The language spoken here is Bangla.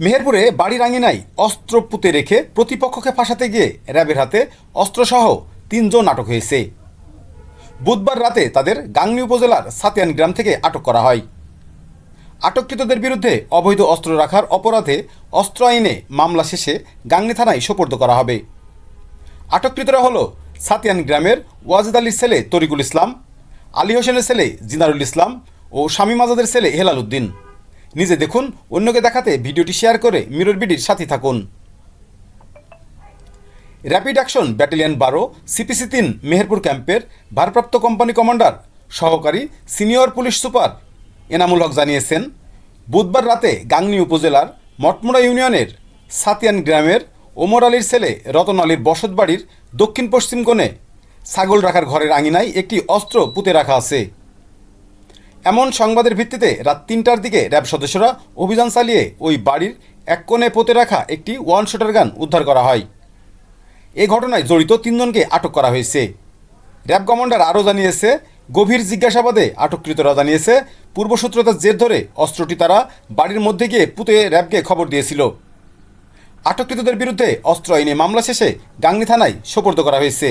মেহেরপুরে বাড়ির আঙিনায় অস্ত্র পুঁতে রেখে প্রতিপক্ষকে ফাঁসাতে গিয়ে র্যাবের হাতে অস্ত্রসহ তিনজন আটক হয়েছে। বুধবার রাতে তাদের গাংনী উপজেলার সাতিয়ান গ্রাম থেকে আটক করা হয়। আটককৃতদের বিরুদ্ধে অবৈধ অস্ত্র রাখার অপরাধে অস্ত্র আইনে মামলা শেষে গাংনী থানায় সোপর্দ করা হবে। আটককৃতরা হল সাতিয়ান গ্রামের ওয়াজিদ আলীর ছেলে তরিকুল ইসলাম, আলী হোসেনের ছেলে জিনারুল ইসলাম ও শামীম আজাদের ছেলে হেলাল উদ্দিন। নিজে দেখুন, অন্যকে দেখাতে ভিডিওটি শেয়ার করে মিরর বিডির সাথে থাকুন। র্যাপিড অ্যাকশন ব্যাটালিয়ন বারো সিপিসি তিন, মেহেরপুর ক্যাম্পের ভারপ্রাপ্ত কোম্পানি কমান্ডার, সহকারী senior police super Enamul Haque জানিয়েছেন, বুধবার রাতে গাংনী উপজেলার মটমোড়া ইউনিয়নের সাতিয়ান গ্রামের ওমর আলীর ছেলে রতন আলীর বসতবাড়ির দক্ষিণ পশ্চিম কোণে ছাগল রাখার ঘরের আঙিনায় একটি অস্ত্র পুঁতে রাখা আছে। এমন সংবাদের ভিত্তিতে রাত তিনটার দিকে র্যাব সদস্যরা অভিযান চালিয়ে ওই বাড়ির এক কোণে পুঁতে রাখা একটি ওয়ান শুটার গান উদ্ধার করা হয়। এ ঘটনায় জড়িত তিনজনকে আটক করা হয়েছে। র্যাব কমান্ডার আরও জানিয়েছে, গভীর জিজ্ঞাসাবাদে আটককৃতরা জানিয়েছে পূর্বসূত্রতার জের ধরে অস্ত্রটি তারা বাড়ির মধ্যে গিয়ে পুঁতে র্যাবকে খবর দিয়েছিল। আটককৃতদের বিরুদ্ধে অস্ত্র আইনে মামলা শেষে গাংনী থানায় সোপর্দ করা হয়েছে।